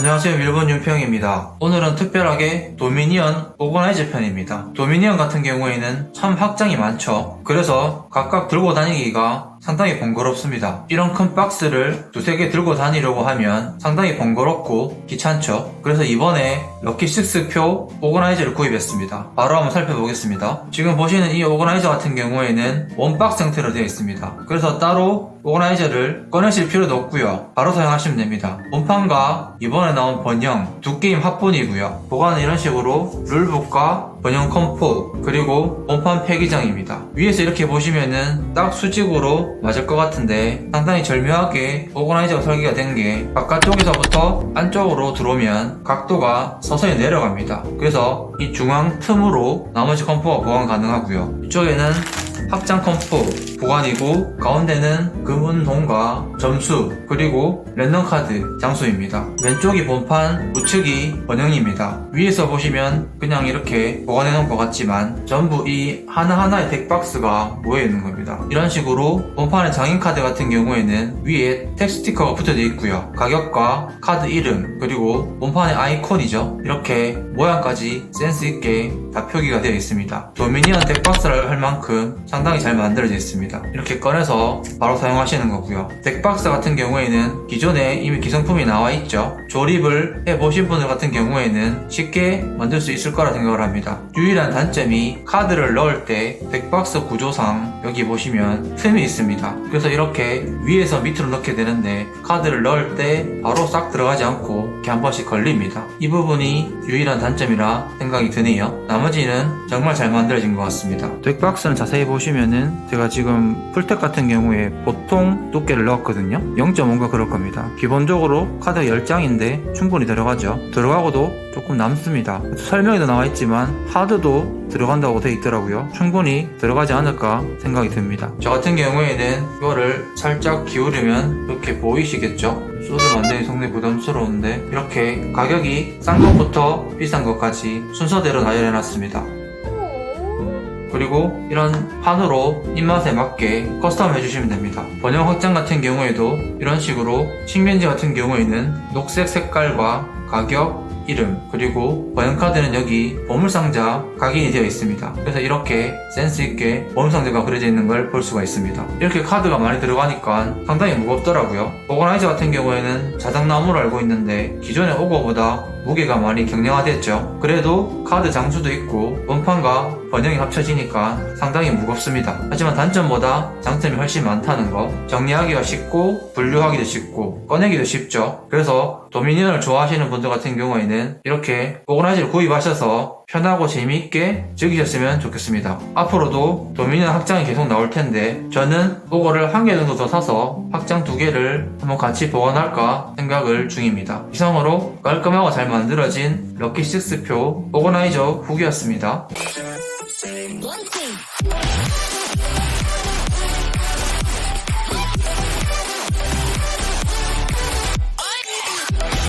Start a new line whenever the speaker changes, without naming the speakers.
안녕하세요 밀본 윤평입니다. 오늘은 특별하게 도미니언 오거나이저 편입니다. 도미니언 같은 경우에는 참 확장이 많죠. 그래서 각각 들고 다니기가 상당히 번거롭습니다. 이런 큰 박스를 두세 개 들고 다니려고 하면 상당히 번거롭고 귀찮죠. 그래서 이번에 럭키6표 오거나이저를 구입했습니다. 바로 한번 살펴보겠습니다. 지금 보시는 이 오거나이저 같은 경우에는 원박스 형태로 되어 있습니다. 그래서 따로 오거나이저를 꺼내실 필요도 없고요. 바로 사용하시면 됩니다. 본판과 이번에 나온 번영 두 게임 합본이고요. 보관은 이런 식으로 룰북과 번영 컴포 그리고 본판 폐기장입니다. 위에서 이렇게 보시면은 딱 수직으로 맞을 것 같은데 상당히 절묘하게 오거나이저가 설계가 된 게 바깥쪽에서부터 안쪽으로 들어오면 각도가 서서히 내려갑니다. 그래서 이 중앙 틈으로 나머지 컴포가 보관 가능하고요. 이쪽에는 확장 컴포 보관이고 가운데는 금운동과 점수 그리고 랜덤 카드 장소입니다. 왼쪽이 본판 우측이 번영입니다. 위에서 보시면 그냥 이렇게 보관해 놓은 것 같지만 전부 이 하나하나의 덱박스가 모여 있는 겁니다. 이런 식으로 본판의 장인 카드 같은 경우에는 위에 텍 스티커가 붙여져 있고요. 가격과 카드 이름 그리고 본판의 아이콘이죠. 이렇게 모양까지 센스 있게 다 표기가 되어 있습니다. 도미니언 덱박스를 할 만큼 상 당히 잘 만들어져 있습니다. 이렇게 꺼내서 바로 사용하시는 거고요. 덱박스 같은 경우에는 기존에 이미 기성품이 나와 있죠. 조립을 해보신 분들 같은 경우에는 쉽게 만들 수 있을 거라 생각을 합니다. 유일한 단점이 카드를 넣을 때 덱박스 구조상 여기 보시면 틈이 있습니다. 그래서 이렇게 위에서 밑으로 넣게 되는데 카드를 넣을 때 바로 싹 들어가지 않고 이렇게 한 번씩 걸립니다. 이 부분이 유일한 단점이라 생각이 드네요. 나머지는 정말 잘 만들어진 것 같습니다. 덱박스는 자세히 보시면 은 제가 지금 풀텍 같은 경우에 보통 두께를 넣었거든요. 0.5가 그럴 겁니다. 기본적으로 카드가 10장인데 충분히 들어가죠. 들어가고도 조금 남습니다. 설명에도 나와 있지만 하드도 들어간다고 돼 있더라고요. 충분히 들어가지 않을까 생각이 듭니다. 저 같은 경우에는 이거를 살짝 기울이면 이렇게 보이시겠죠? 소드 만드는 상당히 부담스러운데 이렇게 가격이 싼 것부터 비싼 것까지 순서대로 나열해 놨습니다. 그리고 이런 판으로 입맛에 맞게 커스텀 해주시면 됩니다. 번영 확장 같은 경우에도 이런 식으로 식면지 같은 경우에는 녹색 색깔과 가격, 이름 그리고 번영카드는 여기 보물상자 각인이 되어 있습니다. 그래서 이렇게 센스 있게 보물상자가 그려져 있는 걸 볼 수가 있습니다. 이렇게 카드가 많이 들어가니까 상당히 무겁더라고요. 오거나이저 같은 경우에는 자작나무로 알고 있는데 기존의 오거보다 무게가 많이 경량화됐죠. 그래도 카드 장수도 있고 원판과 번영이 합쳐지니까 상당히 무겁습니다. 하지만 단점보다 장점이 훨씬 많다는 거. 정리하기가 쉽고 분류하기도 쉽고 꺼내기도 쉽죠. 그래서 도미니언을 좋아하시는 분들 같은 경우에는 이렇게 오거나이저를 구입하셔서 편하고 재미있게 즐기셨으면 좋겠습니다. 앞으로도 도미니언 확장이 계속 나올 텐데 저는 오거를 한 개 정도 더 사서 확장 두 개를 한번 같이 보관할까 생각을 중입니다. 이상으로 깔끔하고 잘 만들어진 럭키6표 오거나이저 후기였습니다.